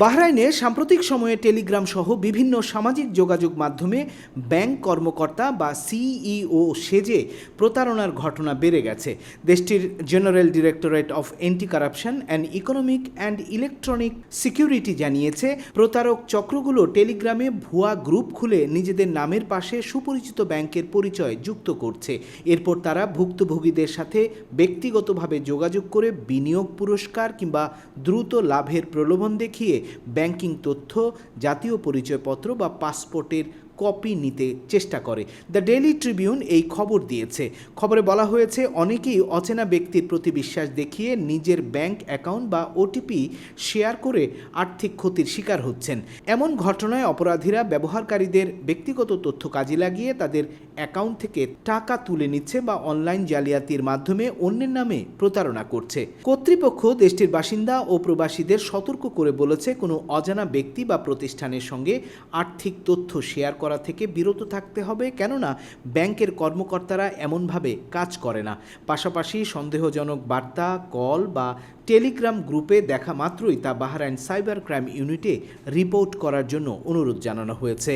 বাহরাইনে সাম্প্রতিক সময়ে টেলিগ্রাম সহ বিভিন্ন সামাজিক যোগাযোগ মাধ্যমে ব্যাংক কর্মকর্তা বা সিইও সেজে প্রতারণার ঘটনা বেড়ে গেছে। দেশটির general directorate of anti corruption and economic and electronic security জানিয়েছে, প্রতারক চক্রগুলো টেলিগ্রামে ভুয়া গ্রুপ খুলে নিজেদের নামের পাশে সুপরিচিত ব্যাংকের পরিচয় যুক্ত করছে। এরপর তারা ভুক্তভোগীদের সাথে ব্যক্তিগতভাবে যোগাযোগ করে বিনিয়োগ পুরস্কার কিংবা দ্রুত লাভের প্রলোভন দেখিয়ে ব্যাংকিং তথ্য জাতীয় পরিচয়পত্র বা পাসপোর্টের কপি নিতে চেষ্টা করে। দ্য ডেইলি ট্রিবিউন এই খবর দিয়েছে। খবরে বলা হয়েছে, অনেকেই অচেনা ব্যক্তির প্রতি বিশ্বাস দেখিয়ে নিজের ব্যাংক অ্যাকাউন্ট বা ওটিপি শেয়ার করে আর্থিক ক্ষতির শিকার হচ্ছেন। এমন ঘটনায় অপরাধীরা ব্যবহারকারীদের ব্যক্তিগত তথ্য কাজে লাগিয়ে তাদের অ্যাকাউন্ট থেকে টাকা তুলে নিচ্ছে বা অনলাইন জালিয়াতির মাধ্যমে অন্যের নামে প্রতারণা করছে। কর্তৃপক্ষ দেশটির বাসিন্দা ও প্রবাসীদের সতর্ক করে বলেছে, কোনো অজানা ব্যক্তি বা প্রতিষ্ঠানের সঙ্গে আর্থিক তথ্য শেয়ার করা থেকে বিরত থাকতে হবে, কেননা ব্যাংকের কর্মকর্তারা এমনভাবে কাজ করে না। পাশাপাশি সন্দেহজনক বার্তা, কল বা টেলিগ্রাম গ্রুপে দেখা মাত্রই তা বাহারাইন সাইবার ক্রাইম ইউনিটে রিপোর্ট করার জন্য অনুরোধ জানানো হয়েছে।